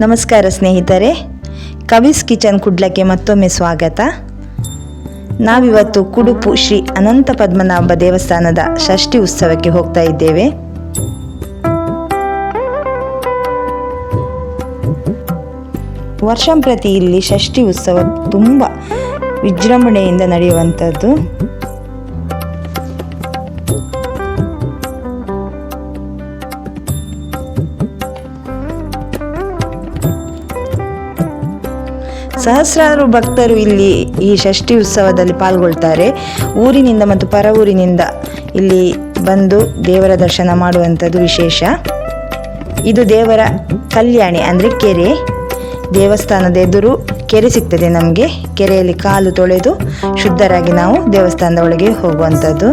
ನಮಸ್ಕಾರ ಸ್ನೇಹಿತರೆ, ಕವಿಸ್ ಕಿಚನ್ ಕುಡ್ಲಕ್ಕೆ ಮತ್ತೊಮ್ಮೆ ಸ್ವಾಗತ. ನಾವಿವತ್ತು ಕುಡುಪು ಶ್ರೀ ಅನಂತ ಪದ್ಮನಾಭ ದೇವಸ್ಥಾನದ ಷಷ್ಠಿ ಉತ್ಸವಕ್ಕೆ ಹೋಗ್ತಾ ಇದ್ದೇವೆ. ವರ್ಷಂಪ್ರತಿ ಇಲ್ಲಿ ಷಷ್ಠಿ ಉತ್ಸವ ತುಂಬ ವಿಜೃಂಭಣೆಯಿಂದ ನಡೆಯುವಂಥದ್ದು. ಸಹಸ್ರಾರು ಭಕ್ತರು ಇಲ್ಲಿ ಈ ಷಷ್ಠಿ ಉತ್ಸವದಲ್ಲಿ ಪಾಲ್ಗೊಳ್ತಾರೆ. ಊರಿನಿಂದ ಮತ್ತು ಪರ ಊರಿನಿಂದ ಇಲ್ಲಿ ಬಂದು ದೇವರ ದರ್ಶನ ಮಾಡುವಂಥದ್ದು ವಿಶೇಷ. ಇದು ದೇವರ ಕಲ್ಯಾಣಿ ಅಂದರೆ ಕೆರೆ. ದೇವಸ್ಥಾನದ ಎದುರು ಕೆರೆ ಸಿಗ್ತದೆ ನಮಗೆ. ಕೆರೆಯಲ್ಲಿ ಕಾಲು ತೊಳೆದು ಶುದ್ಧರಾಗಿ ನಾವು ದೇವಸ್ಥಾನದ ಒಳಗೆ ಹೋಗುವಂಥದ್ದು.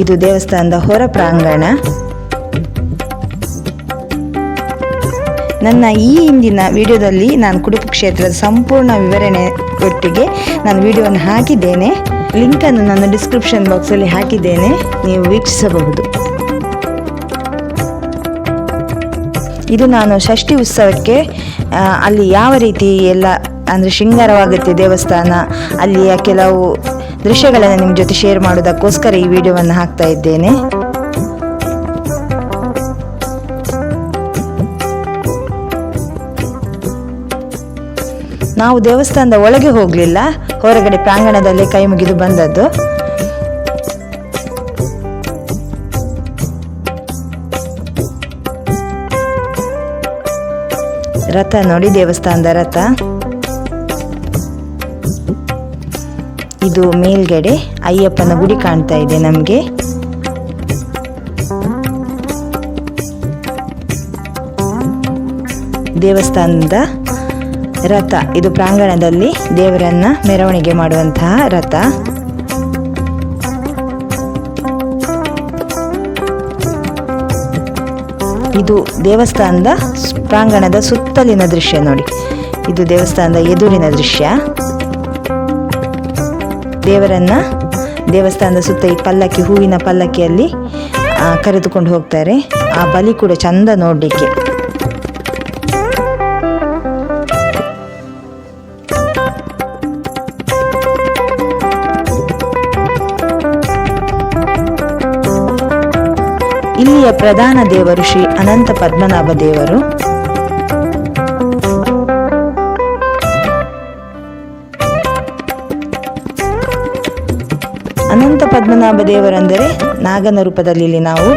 ಇದು ದೇವಸ್ಥಾನದ ಹೊರ ಪ್ರಾಂಗಣ. ನನ್ನ ಈ ಹಿಂದಿನ ವಿಡಿಯೋದಲ್ಲಿ ನಾನು ಕುಡುಪು ಕ್ಷೇತ್ರದ ಸಂಪೂರ್ಣ ವಿವರಣೆ ಒಟ್ಟಿಗೆ ನಾನು ವಿಡಿಯೋವನ್ನು ಹಾಕಿದ್ದೇನೆ. ಲಿಂಕನ್ನು ನಾನು ಡಿಸ್ಕ್ರಿಪ್ಷನ್ ಬಾಕ್ಸಲ್ಲಿ ಹಾಕಿದ್ದೇನೆ. ನೀವು ವೀಕ್ಷಿಸಬಹುದು. ಇದು ನಾನು ಷಷ್ಠಿ ಉತ್ಸವಕ್ಕೆ ಅಲ್ಲಿ ಯಾವ ರೀತಿ ಎಲ್ಲ, ಅಂದರೆ ಶೃಂಗಾರವಾಗುತ್ತೆ ದೇವಸ್ಥಾನ, ಅಲ್ಲಿಯ ಕೆಲವು ದೃಶ್ಯಗಳನ್ನು ನಿಮ್ಮ ಜೊತೆ ಶೇರ್ ಮಾಡೋದಕ್ಕೋಸ್ಕರ ಈ ವಿಡಿಯೋವನ್ನು ಹಾಕ್ತಾ ಇದ್ದೇನೆ. ನಾವು ದೇವಸ್ಥಾನದ ಒಳಗೆ ಹೋಗಲಿಲ್ಲ, ಹೊರಗಡೆ ಪ್ರಾಂಗಣದಲ್ಲಿ ಕೈ ಮುಗಿದು ಬಂದದ್ದು. ರಥ ನೋಡಿ ದೇವಸ್ಥಾನದ ರಥ. ಇದು ಮೇಲ್ಗಡೆ ಅಯ್ಯಪ್ಪನ ಗುಡಿ ಕಾಣ್ತಾ ಇದೆ ನಮಗೆ. ದೇವಸ್ಥಾನದ ರಥ, ಇದು ಪ್ರಾಂಗಣದಲ್ಲಿ ದೇವರನ್ನ ಮೆರವಣಿಗೆ ಮಾಡುವಂತಹ ರಥ. ಇದು ದೇವಸ್ಥಾನದ ಪ್ರಾಂಗಣದ ಸುತ್ತಲಿನ ದೃಶ್ಯ ನೋಡಿ. ಇದು ದೇವಸ್ಥಾನದ ಎದುರಿನ ದೃಶ್ಯ. ದೇವರನ್ನ ದೇವಸ್ಥಾನದ ಸುತ್ತ ಈ ಪಲ್ಲಕ್ಕಿ, ಹೂವಿನ ಪಲ್ಲಕ್ಕಿಯಲ್ಲಿ ಕರೆದುಕೊಂಡು ಹೋಗ್ತಾರೆ. ಆ ಬಲಿ ಕೂಡ ಚಂದ ನೋಡಲಿಕ್ಕೆ. ಇಲ್ಲಿಯ ಪ್ರಧಾನ ದೇವರು ಶ್ರೀ ಅನಂತ ಪದ್ಮನಾಭ ದೇವರು. ಅನಂತ ಪದ್ಮನಾಭ ದೇವರೆಂದರೆ ನಾಗನ ರೂಪದಲ್ಲಿ ಇಲ್ಲಿ ನಾವು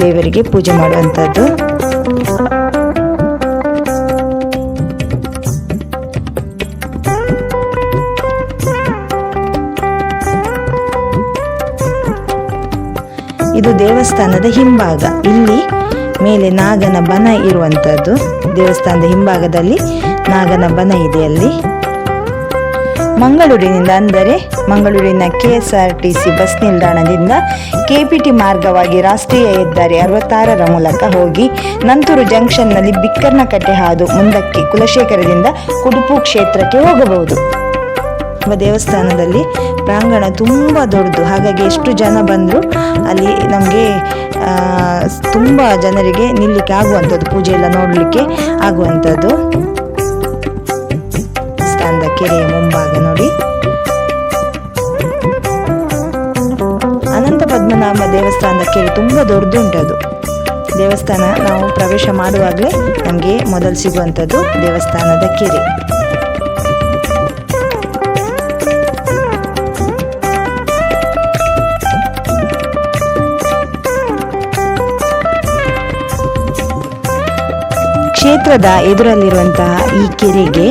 ದೇವರಿಗೆ ಪೂಜೆ ಮಾಡುವಂಥದ್ದು. ಇದು ದೇವಸ್ಥಾನದ ಹಿಂಭಾಗ. ಇಲ್ಲಿ ಮೇಲೆ ನಾಗನ ಬನ ಇರುವಂಥದ್ದು. ದೇವಸ್ಥಾನದ ಹಿಂಭಾಗದಲ್ಲಿ ನಾಗನ ಬನ ಇದೆ ಅಲ್ಲಿ. ಮಂಗಳೂರಿನಿಂದ ಅಂದರೆ ಮಂಗಳೂರಿನ K S R T C bus ನಿಲ್ದಾಣದಿಂದ ಕೆ ಪಿ ಟಿ ಮಾರ್ಗವಾಗಿ ರಾಷ್ಟ್ರೀಯ ಹೆದ್ದಾರಿ ಅರವತ್ತಾರರ ಮೂಲಕ ಹೋಗಿ ನಂತೂರು ಜಂಕ್ಷನ್ನಲ್ಲಿ ಬಿಕ್ಕರ್ನಕಟ್ಟೆ ಹಾದು ಮುಂದಕ್ಕೆ ಕುಲಶೇಖರದಿಂದ ಕುಡುಪು ಕ್ಷೇತ್ರಕ್ಕೆ ಹೋಗಬಹುದು. ದೇವಸ್ಥಾನದಲ್ಲಿ ಪ್ರಾಂಗಣ ತುಂಬ ದೊಡ್ಡದು. ಹಾಗಾಗಿ ಎಷ್ಟು ಜನ ಬಂದರೂ ಅಲ್ಲಿ ನಮಗೆ ತುಂಬ ಜನರಿಗೆ ನಿಲ್ಲಿಕ್ಕೆ ಆಗುವಂಥದ್ದು, ಪೂಜೆ ಎಲ್ಲ ನೋಡಲಿಕ್ಕೆ ಆಗುವಂಥದ್ದು. ಕೆರೆಯ ಮುಂಭಾಗ ನೋಡಿ. ಅನಂತ ಪದ್ಮನಾಭ ದೇವಸ್ಥಾನದ ಕೆರೆ ತುಂಬ ದೊಡ್ಡದುಂಟದು ದೇವಸ್ಥಾನ ನಾವು ಪ್ರವೇಶ ಮಾಡುವಾಗಲೇ ನಮಗೆ ಮೊದಲು ಸಿಗುವಂಥದ್ದು ದೇವಸ್ಥಾನದ ಕೆರೆ. ಕ್ಷೇತ್ರದ ಎದುರಲ್ಲಿರುವಂತಹ ಈ ಕೆರೆಗೆ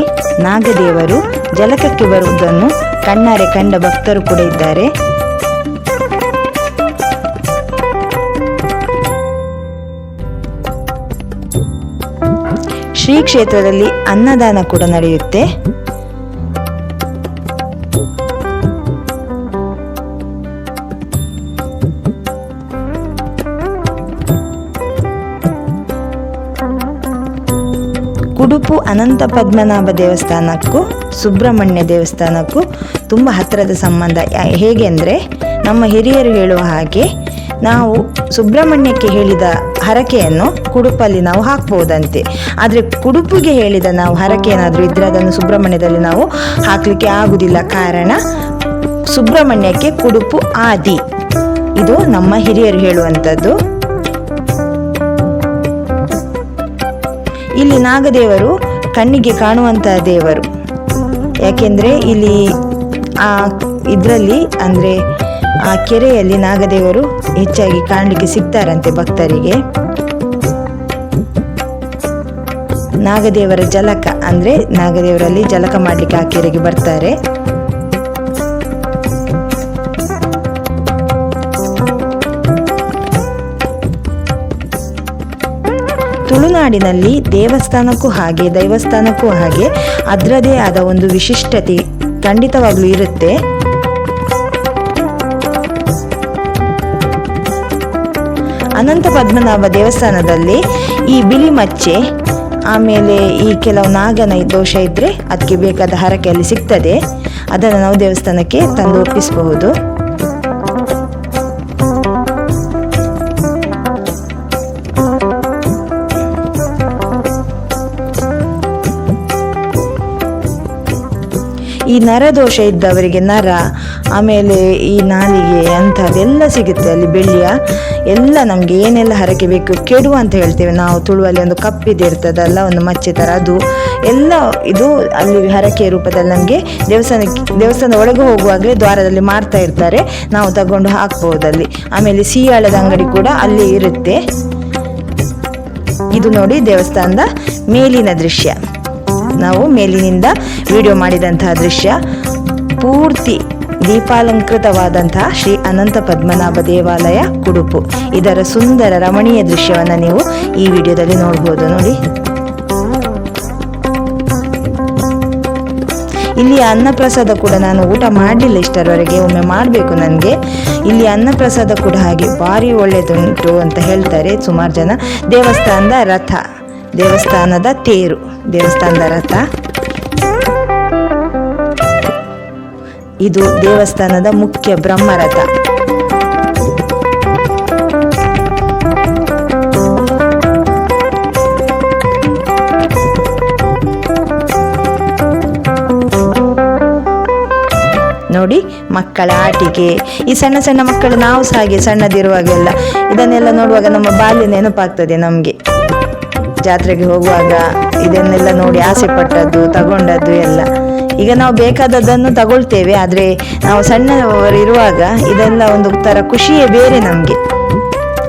ನಾಗದೇವರು ಜಲಕಕ್ಕೆ ಬರುವುದನ್ನು ಕಣ್ಣಾರೆ ಕಂಡ ಭಕ್ತರು ಕೂಡ ಇದ್ದಾರೆ. ಶ್ರೀ ಕ್ಷೇತ್ರದಲ್ಲಿ ಅನ್ನದಾನ ಕೂಡ ನಡೆಯುತ್ತೆ. ಕುಡುಪು ಅನಂತ ಪದ್ಮನಾಭ ದೇವಸ್ಥಾನಕ್ಕೂ, ಸುಬ್ರಹ್ಮಣ್ಯ ದೇವಸ್ಥಾನಕ್ಕೂ ತುಂಬ ಹತ್ತಿರದ ಸಂಬಂಧ. ಹೇಗೆಂದರೆ ನಮ್ಮ ಹಿರಿಯರು ಹೇಳುವ ಹಾಗೆ ನಾವು ಸುಬ್ರಹ್ಮಣ್ಯಕ್ಕೆ ಹೇಳಿದ ಹರಕೆಯನ್ನು ಕುಡುಪಲ್ಲಿ ನಾವು ಹಾಕ್ಬೋದಂತೆ. ಆದರೆ ಕುಡುಪಿಗೆ ಹೇಳಿದ ನಾವು ಹರಕೆ ಏನಾದರೂ ಇದ್ದರೆ ಅದನ್ನು ಸುಬ್ರಹ್ಮಣ್ಯದಲ್ಲಿ ನಾವು ಹಾಕಲಿಕ್ಕೆ ಆಗುವುದಿಲ್ಲ ಕಾರಣ, ಸುಬ್ರಹ್ಮಣ್ಯಕ್ಕೆ ಕುಡುಪು ಆದಿ. ಇದು ನಮ್ಮ ಹಿರಿಯರು ಹೇಳುವಂಥದ್ದು. ಇಲ್ಲಿ ನಾಗದೇವರು ಕಣ್ಣಿಗೆ ಕಾಣುವಂತಹ ದೇವರು. ಯಾಕೆಂದ್ರೆ ಇಲ್ಲಿ ಆ ಇದರಲ್ಲಿ ಅಂದ್ರೆ ಆ ಕೆರೆಯಲ್ಲಿ ನಾಗದೇವರು ಹೆಚ್ಚಾಗಿ ಕಾಣಲಿಕ್ಕೆ ಸಿಗ್ತಾರಂತೆ ಭಕ್ತರಿಗೆ. ನಾಗದೇವರ ಜಲಕ ಅಂದ್ರೆ ನಾಗದೇವರಲ್ಲಿ ಜಲಕ ಮಾಡ್ಲಿಕ್ಕೆ ಆ ಕೆರೆಗೆ ಬರ್ತಾರೆ. ತುಳುನಾಡಿನಲ್ಲಿ ದೇವಸ್ಥಾನಕ್ಕೂ ಹಾಗೆ, ದೈವಸ್ಥಾನಕ್ಕೂ ಹಾಗೆ ಅದರದೇ ಆದ ಒಂದು ವಿಶಿಷ್ಟತೆ ಖಂಡಿತವಾಗ್ಲೂ ಇರುತ್ತೆ. ಅನಂತ ಪದ್ಮನಾಭ ದೇವಸ್ಥಾನದಲ್ಲಿ ಈ ಬಿಳಿ ಮಚ್ಚೆ, ಆಮೇಲೆ ಈ ಕೆಲವು ನಾಗನ ದೋಷ ಇದ್ದರೆ ಅದಕ್ಕೆ ಬೇಕಾದ ಹರಕೆಯಲ್ಲಿ ಸಿಗ್ತದೆ. ಅದನ್ನು ನಾವು ದೇವಸ್ಥಾನಕ್ಕೆ ತಂದು ಒಪ್ಪಿಸಬಹುದು. ಈ ನರದೋಷ ಇದ್ದವರಿಗೆ ನರ, ಆಮೇಲೆ ಈ ನಾಲಿಗೆ ಅಂಥದ್ದೆಲ್ಲ ಸಿಗುತ್ತೆ. ಅಲ್ಲಿ ಬೆಳ್ಳಿಯ ಎಲ್ಲ ನಮಗೆ ಏನೆಲ್ಲ ಹರಕೆ ಬೇಕು ಕೆಡು ಅಂತ ಹೇಳ್ತೇವೆ ನಾವು. ತುಳುವಲ್ಲಿ ಒಂದು ಕಪ್ಪಿದಿರ್ತದಲ್ಲ ಒಂದು ಮಚ್ಚೆ ಥರ ಅದು. ಎಲ್ಲ ಇದು ಅಲ್ಲಿ ಹರಕೆ ರೂಪದಲ್ಲಿ ನಮಗೆ ದೇವಸ್ಥಾನಕ್ಕೆ ದೇವಸ್ಥಾನ ಒಳಗೆ ಹೋಗುವಾಗಲೇ ದ್ವಾರದಲ್ಲಿ ಮಾರ್ತಾ ಇರ್ತಾರೆ. ನಾವು ತಗೊಂಡು ಹಾಕ್ಬೋದಲ್ಲಿ ಆಮೇಲೆ ಸಿಯಾಳದ ಅಂಗಡಿ ಕೂಡ ಅಲ್ಲಿ ಇರುತ್ತೆ. ಇದು ನೋಡಿ ದೇವಸ್ಥಾನದ ಮೇಲಿನ ದೃಶ್ಯ. ನಾವು ಮೇಲಿನಿಂದ ವಿಡಿಯೋ ಮಾಡಿದಂತಹ ದೃಶ್ಯ. ಪೂರ್ತಿ ದೀಪಾಲಂಕೃತವಾದಂತಹ ಶ್ರೀ ಅನಂತ ಪದ್ಮನಾಭ ದೇವಾಲಯ ಕುಡುಪು ಇದರ ಸುಂದರ ರಮಣೀಯ ದೃಶ್ಯವನ್ನು ನೀವು ಈ ವಿಡಿಯೋದಲ್ಲಿ ನೋಡ್ಬೋದು ನೋಡಿ. ಇಲ್ಲಿ ಅನ್ನಪ್ರಸಾದ ಕೂಡ ನಾನು ಊಟ ಮಾಡಲಿಲ್ಲ ಇಷ್ಟರವರೆಗೆ, ಒಮ್ಮೆ ಮಾಡಬೇಕು ನನಗೆ. ಇಲ್ಲಿ ಅನ್ನಪ್ರಸಾದ ಕೂಡ ಹಾಗೆ ಭಾರಿ ಒಳ್ಳೆಯದುಂಟು ಅಂತ ಹೇಳ್ತಾರೆ ಸುಮಾರು ಜನ. ದೇವಸ್ಥಾನದ ರಥ. ದೇವಸ್ಥಾನದ ತೇರು, ದೇವಸ್ಥಾನದ ರಥ. ಇದು ದೇವಸ್ಥಾನದ ಮುಖ್ಯ ಬ್ರಹ್ಮರಥ. ನೋಡಿ, ಮಕ್ಕಳ ಆಟಿಕೆ. ಈ ಸಣ್ಣ ಸಣ್ಣ ಮಕ್ಕಳು ನಾವು ಸಹ ಹಾಗೆ ಸಣ್ಣದಿರುವಾಗೆಲ್ಲ ಇದನ್ನೆಲ್ಲ ನೋಡುವಾಗ ನಮ್ಮ ಬಾಲ್ಯ ನೆನಪಾಗ್ತದೆ ನಮಗೆ. ಜಾತ್ರೆಗೆ ಹೋಗುವಾಗ ಇದನ್ನೆಲ್ಲ ನೋಡಿ ಆಸೆ ಪಟ್ಟದ್ದು, ತಗೊಂಡದ್ದು ಎಲ್ಲ. ಈಗ ನಾವು ಬೇಕಾದದ್ದನ್ನು ತಗೊಳ್ತೇವೆ, ಆದರೆ ನಾವು ಸಣ್ಣವರು ಇರುವಾಗ ಇದೆಲ್ಲ ಒಂದು ಥರ ಖುಷಿಯೇ ಬೇರೆ ನಮಗೆ.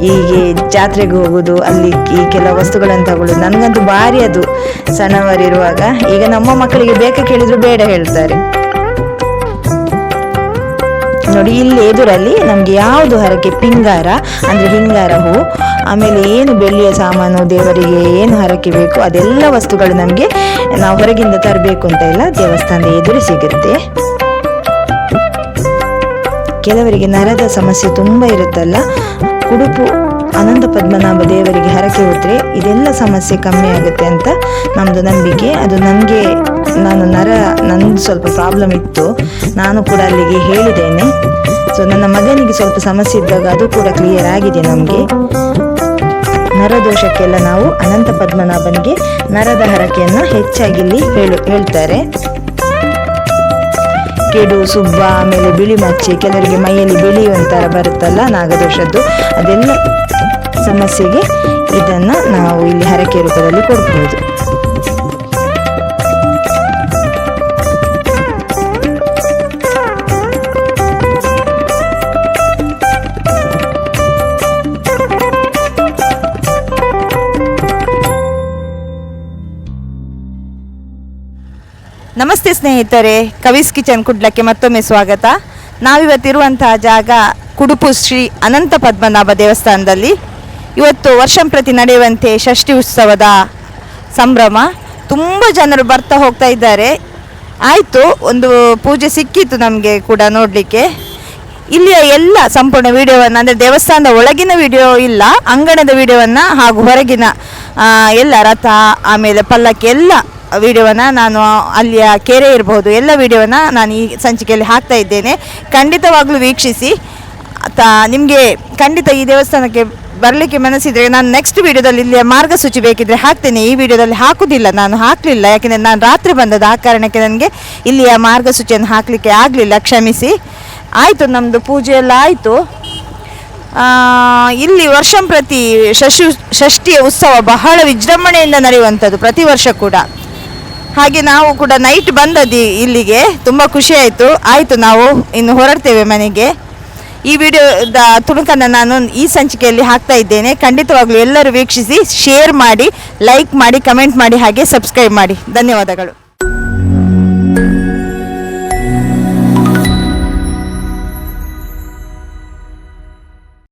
ಹೀಗೆ ಜಾತ್ರೆಗೆ ಹೋಗೋದು ಅಲ್ಲಿ ಈ ಕೆಲವು ವಸ್ತುಗಳನ್ನು ತಗೊಳ್ಳೋದು ನನಗಂತೂ ಭಾರಿ ಅದು ಸಣ್ಣವರಿರುವಾಗ. ಈಗ ನಮ್ಮ ಮಕ್ಕಳಿಗೆ ಬೇಕಾ ಕೇಳಿದ್ರು ಬೇಡ ಹೇಳ್ತಾರೆ. ನೋಡಿ, ಇಲ್ಲಿ ಎದುರಲ್ಲಿ ನಮಗೆ ಯಾವುದು ಹರಕೆ? ಪಿಂಗಾರ ಅಂದರೆ ಹಿಂಗಾರ ಹೂ. ಆಮೇಲೆ ಏನು ಬೆಳ್ಳಿಯ ಸಾಮಾನು, ದೇವರಿಗೆ ಏನು ಹರಕೆ ಬೇಕು? ಅದೆಲ್ಲ ವಸ್ತುಗಳು ನಮಗೆ ನಾವು ಹೊರಗಿಂದ ತರಬೇಕು ಅಂತ ಇಲ್ಲ ದೇವಸ್ಥಾನದ ಎದುರು ಸಿಗುತ್ತೆ. ಕೆಲವರಿಗೆ ನರದ ಸಮಸ್ಯೆ ತುಂಬ ಇರುತ್ತಲ್ಲ, ಕುಡುಪು ಅನಂತ ಪದ್ಮನಾಭ ದೇವರಿಗೆ ಹರಕೆ ಹೋದ್ರೆ ಇದೆಲ್ಲ ಸಮಸ್ಯೆ ಕಮ್ಮಿ ಆಗುತ್ತೆ ಅಂತ ನಮ್ಮದು ನಂಬಿಕೆ. ಅದು ನನಗೆ ನಾನು ನರ, ನಂದು ಸ್ವಲ್ಪ ಪ್ರಾಬ್ಲಮ್ ಇತ್ತು. ನಾನು ಕೂಡ ಅಲ್ಲಿಗೆ ಹೇಳಿದ್ದೇನೆ. ಸೊ ನನ್ನ ಮಗನಿಗೆ ಸ್ವಲ್ಪ ಸಮಸ್ಯೆ ಇದ್ದಾಗ ಅದು ಕೂಡ ಕ್ಲಿಯರ್ ಆಗಿದೆ ನಮಗೆ. ನರದೋಷಕ್ಕೆಲ್ಲ ನಾವು ಅನಂತ ಪದ್ಮನಾಭನಿಗೆ ನರದ ಹರಕೆಯನ್ನು ಹೆಚ್ಚಾಗಿ ಇಲ್ಲಿ ಹೇಳು, ಹೇಳ್ತಾರೆ. ಕೆಡು, ಸುಬ್ಬ, ಆಮೇಲೆ ಬಿಳಿ ಮಚ್ಚೆ, ಕೆಲವರಿಗೆ ಮೈಯಲ್ಲಿ ಬಿಳಿ ಒಂಥರ ಬರುತ್ತಲ್ಲ ನಾಗದೋಷದ್ದು, ಅದೆಲ್ಲ ಸಮಸ್ಯೆಗೆ ಇದನ್ನು ನಾವು ಇಲ್ಲಿ ಹರಕೆ ರೂಪದಲ್ಲಿ ಕೊಡ್ಬೋದು. ನಮಸ್ತೆ ಸ್ನೇಹಿತರೆ, ಕವಿಸ್ ಕಿಚನ್ ಕುಡ್ಲಕ್ಕೆ ಮತ್ತೊಮ್ಮೆ ಸ್ವಾಗತ. ನಾವಿವತ್ತಿರುವಂತಹ ಜಾಗ ಕುಡುಪು ಶ್ರೀ ಅನಂತ ಪದ್ಮನಾಭ ದೇವಸ್ಥಾನದಲ್ಲಿ. ಇವತ್ತು ವರ್ಷಂಪ್ರತಿ ನಡೆಯುವಂತೆ ಷಷ್ಠಿ ಉತ್ಸವದ ಸಂಭ್ರಮ. ತುಂಬ ಜನರು ಬರ್ತಾ ಹೋಗ್ತಾ ಇದ್ದಾರೆ. ಆಯಿತು, ಒಂದು ಪೂಜೆ ಸಿಕ್ಕಿತ್ತು ನಮಗೆ ಕೂಡ ನೋಡಲಿಕ್ಕೆ. ಇಲ್ಲಿಯ ಎಲ್ಲ ಸಂಪೂರ್ಣ ವಿಡಿಯೋವನ್ನು, ಅಂದರೆ ದೇವಸ್ಥಾನದ ಒಳಗಿನ ವಿಡಿಯೋ ಇಲ್ಲ, ಅಂಗಣದ ವಿಡಿಯೋವನ್ನು ಹಾಗೂ ಹೊರಗಿನ ಎಲ್ಲ ರಥ, ಆಮೇಲೆ ಪಲ್ಲಕ್ಕಿ ಎಲ್ಲ ವಿಡಿಯೋವನ್ನು ನಾನು ಅಲ್ಲಿಯ ಕೆರೆ ಇರಬಹುದು ಎಲ್ಲ ವಿಡಿಯೋವನ್ನು ನಾನು ಈ ಸಂಚಿಕೆಯಲ್ಲಿ ಹಾಕ್ತಾ ಇದ್ದೇನೆ. ಖಂಡಿತವಾಗಲೂ ವೀಕ್ಷಿಸಿ. ನಿಮಗೆ ಖಂಡಿತ ಈ ದೇವಸ್ಥಾನಕ್ಕೆ ಬರಲಿಕ್ಕೆ ಮನಸ್ಸಿದ್ರೆ ನಾನು ನೆಕ್ಸ್ಟ್ ವಿಡಿಯೋದಲ್ಲಿ ಇಲ್ಲಿಯ ಮಾರ್ಗಸೂಚಿ ಬೇಕಿದ್ರೆ ಹಾಕ್ತೇನೆ. ಈ ವಿಡಿಯೋದಲ್ಲಿ ಹಾಕುವುದಿಲ್ಲ, ನಾನು ಹಾಕಲಿಲ್ಲ. ಯಾಕೆಂದರೆ ನಾನು ರಾತ್ರಿ ಬಂದದ್ದು ಆ ಕಾರಣಕ್ಕೆ ನನಗೆ ಇಲ್ಲಿಯ ಮಾರ್ಗಸೂಚಿಯನ್ನು ಹಾಕಲಿಕ್ಕೆ ಆಗಲಿಲ್ಲ. ಕ್ಷಮಿಸಿ. ಆಯಿತು ನಮ್ಮದು ಪೂಜೆ ಎಲ್ಲ ಆಯಿತು. ಇಲ್ಲಿ ವರ್ಷಂಪ್ರತಿ ಷಷ್ಠಿ ಷಷ್ಠಿಯ ಉತ್ಸವ ಬಹಳ ವಿಜೃಂಭಣೆಯಿಂದ ನಡೆಯುವಂಥದ್ದು ಪ್ರತಿ ವರ್ಷ ಕೂಡ. ಹಾಗೆ ನಾವು ಕೂಡ ನೈಟ್ ಬಂದದ್ದು ಇಲ್ಲಿಗೆ. ತುಂಬ ಖುಷಿ ಆಯಿತು. ಆಯಿತು ನಾವು ಇನ್ನು ಹೊರಡ್ತೇವೆ ಮನೆಗೆ. ಈ ವಿಡಿಯೋದ ತುಣುಕನ್ನು ನಾನು ಈ ಸಂಚಿಕೆಯಲ್ಲಿ ಹಾಕ್ತಾ ಇದ್ದೇನೆ. ಖಂಡಿತವಾಗ್ಲೂ ಎಲ್ಲರೂ ವೀಕ್ಷಿಸಿ ಶೇರ್ ಮಾಡಿ ಲೈಕ್ ಮಾಡಿ ಕಮೆಂಟ್ ಮಾಡಿ, ಹಾಗೆ ಸಬ್ಸ್ಕ್ರೈಬ್ ಮಾಡಿ. ಧನ್ಯವಾದಗಳು.